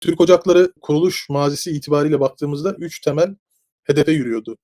Türk Ocakları kuruluş mazisi itibariyle baktığımızda 3 temel hedefe yürüyordu.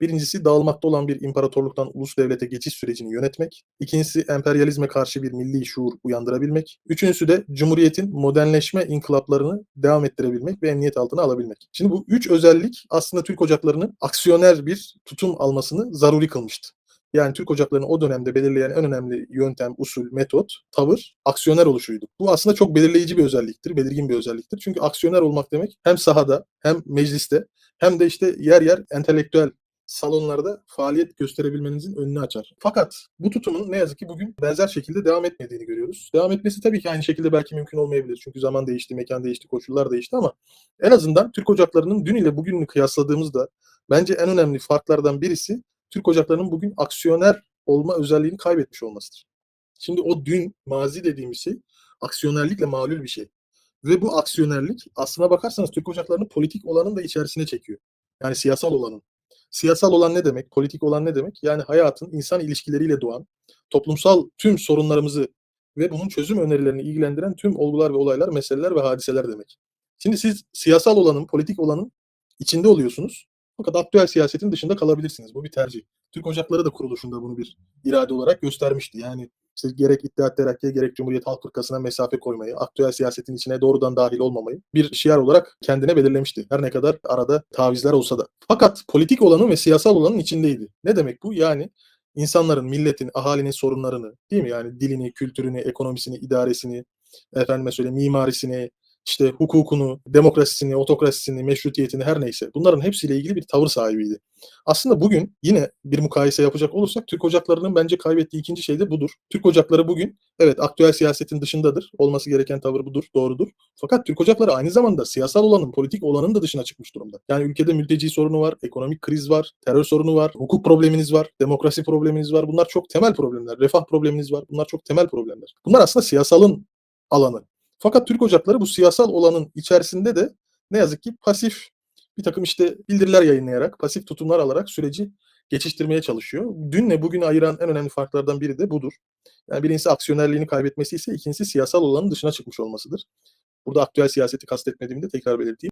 Birincisi dağılmakta olan bir imparatorluktan ulus devlete geçiş sürecini yönetmek. İkincisi emperyalizme karşı bir milli şuur uyandırabilmek. Üçüncüsü de Cumhuriyet'in modernleşme inkılaplarını devam ettirebilmek ve emniyet altına alabilmek. Şimdi bu üç özellik aslında Türk Ocakları'nın aksiyoner bir tutum almasını zaruri kılmıştı. Yani Türk Ocakları'nı o dönemde belirleyen en önemli yöntem, usul, metot, tavır aksiyoner oluşuydu. Bu aslında çok belirleyici bir özelliktir, belirgin bir özelliktir. Çünkü aksiyoner olmak demek hem sahada hem mecliste hem de işte yer yer entelektüel salonlarda faaliyet gösterebilmenizin önünü açar. Fakat bu tutumun ne yazık ki bugün benzer şekilde devam etmediğini görüyoruz. Devam etmesi tabii ki aynı şekilde belki mümkün olmayabilir. Çünkü zaman değişti, mekan değişti, koşullar değişti ama en azından Türk Ocakları'nın dün ile bugününü kıyasladığımızda bence en önemli farklardan birisi Türk Ocakları'nın bugün aksiyoner olma özelliğini kaybetmiş olmasıdır. Şimdi o dün mazi dediğimiz şey aksiyonerlikle malul bir şey. Ve bu aksiyonerlik aslına bakarsanız Türk Ocakları'nın politik olanın da içerisine çekiyor. Yani siyasal olanın. Siyasal olan ne demek? Politik olan ne demek? Yani hayatın insan ilişkileriyle doğan, toplumsal tüm sorunlarımızı ve bunun çözüm önerilerini ilgilendiren tüm olgular ve olaylar, meseleler ve hadiseler demek. Şimdi siz siyasal olanın, politik olanın içinde oluyorsunuz. Fakat aktüel siyasetin dışında kalabilirsiniz. Bu bir tercih. Türk Ocakları da kuruluşunda bunu bir irade olarak göstermişti. Yani işte gerek İttihat Terakki'ye gerek Cumhuriyet Halk Fırkası'na mesafe koymayı, aktüel siyasetin içine doğrudan dahil olmamayı bir şiar olarak kendine belirlemişti. Her ne kadar arada tavizler olsa da. Fakat politik olanın ve siyasal olanın içindeydi. Ne demek bu? Yani insanların, milletin, ahalinin sorunlarını, değil mi? Yani dilini, kültürünü, ekonomisini, idaresini, efendime söyleyeyim mimarisini, işte hukukunu, demokrasisini, otokrasisini, meşrutiyetini her neyse bunların hepsiyle ilgili bir tavır sahibiydi. Aslında bugün yine bir mukayese yapacak olursak Türk Ocakları'nın bence kaybettiği ikinci şey de budur. Türk Ocakları bugün evet aktüel siyasetin dışındadır. Olması gereken tavır budur, doğrudur. Fakat Türk Ocakları aynı zamanda siyasal olanın, politik olanın da dışına çıkmış durumda. Yani ülkede mülteci sorunu var, ekonomik kriz var, terör sorunu var, hukuk probleminiz var, demokrasi probleminiz var. Bunlar çok temel problemler. Refah probleminiz var. Bunlar çok temel problemler. Bunlar aslında siyasalın alanı. Fakat Türk Ocakları bu siyasal olanın içerisinde de ne yazık ki pasif bir takım işte bildiriler yayınlayarak, pasif tutumlar alarak süreci geçiştirmeye çalışıyor. Dünle bugünü ayıran en önemli farklardan biri de budur. Yani birincisi aksiyonerliğini kaybetmesi ise ikincisi siyasal olanın dışına çıkmış olmasıdır. Burada aktüel siyaseti kastetmediğimi de tekrar belirteyim.